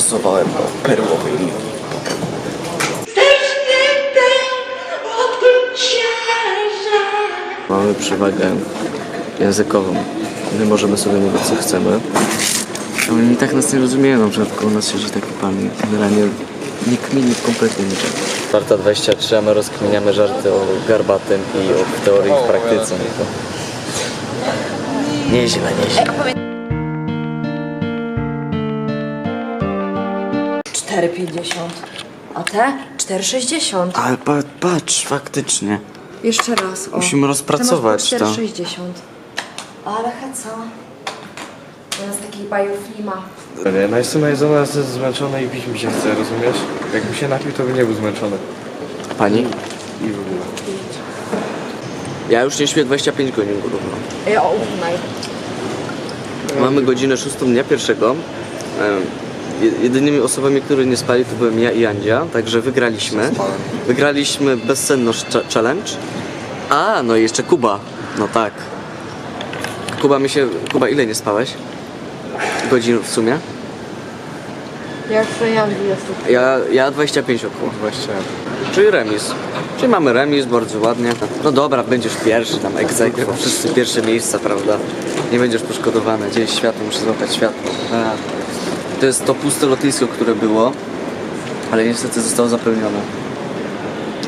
zaawansowałem do perłowej ligi. Mamy przewagę językową. My możemy sobie mówić co chcemy. Oni i tak nas nie rozumieją, na przykład koło nas siedzi taki pan i generalnie nie kmini kompletnie niczego. Warta 23, a my rozkminiamy żarty o garbatym i o teorii i w praktyce. No to... Nieźle, nieźle. 4,50. A te? 4,60. Ale pa, patrz, faktycznie. Jeszcze raz. O. Musimy rozpracować to. masz po 4,60. Ale heca. U nas takich bajów nie ma. Nie, no jestem najedzony, jestem zmęczony i pić mi się chce, rozumiesz? Jakby się napił, to by nie był zmęczony. Pani? I w ogóle. Ja już nie śpię 25 godzin równo. Ja o ósmej. Mamy godzinę 6 dnia pierwszego. Em, Jedynymi osobami, które nie spali, to byłem ja i Andzia, także wygraliśmy. Wygraliśmy bezsenność cha- challenge. A, no i jeszcze Kuba. No tak. Kuba mi się... Kuba, ile nie spałeś? Godzin w sumie? Ja już przejęłam 20. Ja, ja 25 około. 20. Czyli remis. Czyli mamy remis, bardzo ładnie. No dobra, będziesz pierwszy, tam egzekwo, wszyscy pierwsze miejsca, prawda? Nie będziesz poszkodowany. Gdzieś światło, muszę złapać światło. A. To jest to puste lotnisko, które było, ale niestety zostało zapełnione.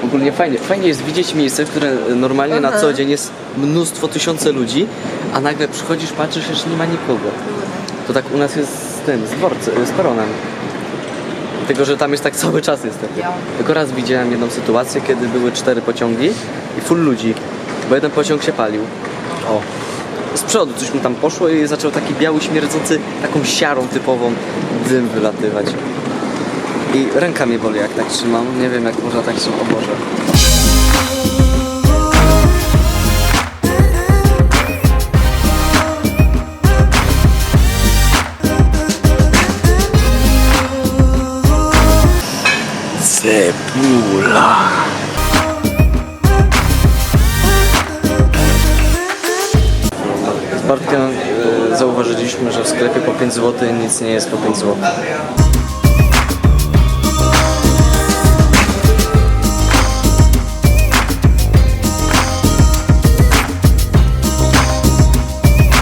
Ogólnie fajnie, fajnie jest widzieć miejsce, które normalnie na co dzień jest mnóstwo, tysiące ludzi, a nagle przychodzisz, patrzysz, jeszcze nie ma nikogo. To tak u nas jest z tym, z dworcem, z peronem. Tylko, że tam jest tak cały czas niestety. Tylko raz widziałem jedną sytuację, kiedy były cztery pociągi i full ludzi, bo jeden pociąg się palił. O. Z przodu coś mu tam poszło i zaczął taki biały, śmierdzący, taką siarą typową dym wylatywać. I ręka mnie boli jak tak trzymam. Nie wiem jak można tak trzymać. O Boże. Bartkiem e, zauważyliśmy, że w sklepie po 5 zł nic nie jest po 5 zł.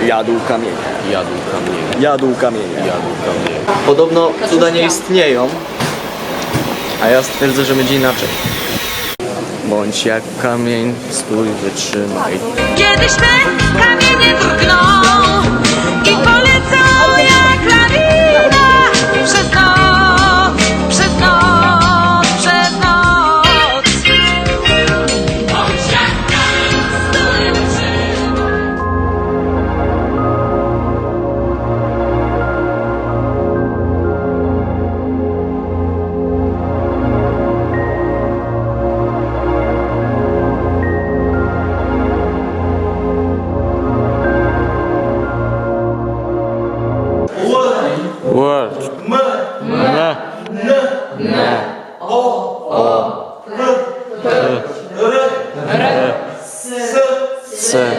Jadł kamienie. Jadł kamienie. Jadł kamienie. Jadł kamienie. Podobno cuda nie istnieją, a ja stwierdzę, że będzie inaczej. Bądź jak kamień, stój, wytrzymaj. Kiedyś te kamienie C.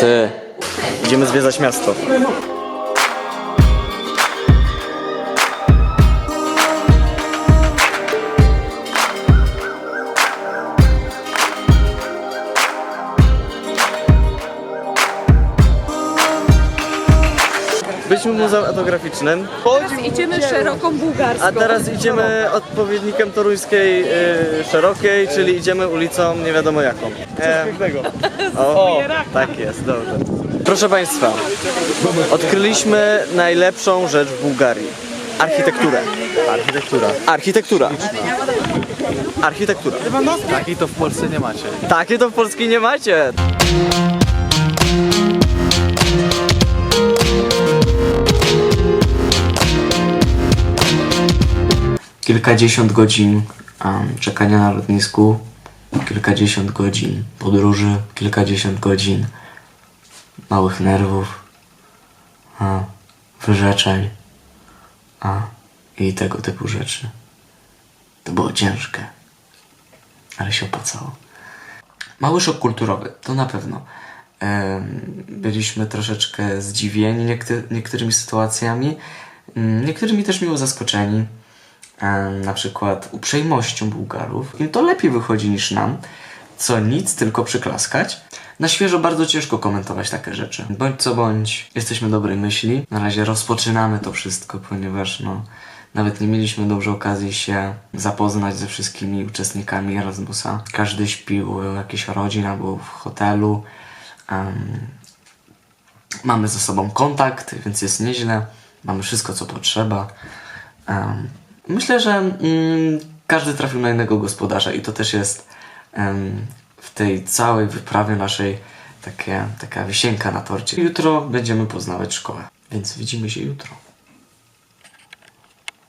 T. Idziemy zwiedzać miasto. W Muzeum Etnograficznym. Idziemy szeroką bułgarską. A teraz idziemy odpowiednikiem toruńskiej y, szerokiej, czyli idziemy ulicą nie wiadomo jaką. E, o, tak jest, dobrze. Proszę Państwa, odkryliśmy najlepszą rzecz w Bułgarii. Architekturę. Architektura. Architektura. Architektura. Takiej to w Polsce nie macie. Takie to w Polsce nie macie. Kilkadziesiąt godzin um, czekania na lotnisku, kilkadziesiąt godzin podróży, kilkadziesiąt godzin małych nerwów, a, wyrzeczeń a, i tego typu rzeczy. To było ciężkie, ale się opłacało. Mały szok kulturowy, to na pewno. Byliśmy troszeczkę zdziwieni niektórymi sytuacjami, Mm, Niektórymi też miło zaskoczeni, na przykład uprzejmością Bułgarów. Im to lepiej wychodzi niż nam, co nic, tylko przyklaskać. Na świeżo bardzo ciężko komentować takie rzeczy. Bądź co bądź, jesteśmy dobrej myśli. Na razie rozpoczynamy to wszystko, ponieważ no, nawet nie mieliśmy dobrze okazji się zapoznać ze wszystkimi uczestnikami Erasmusa. Każdy śpił, jakieś rodzina był w hotelu. Em, mamy ze sobą kontakt, więc jest nieźle. Mamy wszystko, co potrzeba. Em, myślę, że mm, każdy trafił na innego gospodarza i to też jest em, w tej całej wyprawie naszej takie, taka wisienka na torcie. Jutro będziemy poznawać szkołę, więc widzimy się jutro.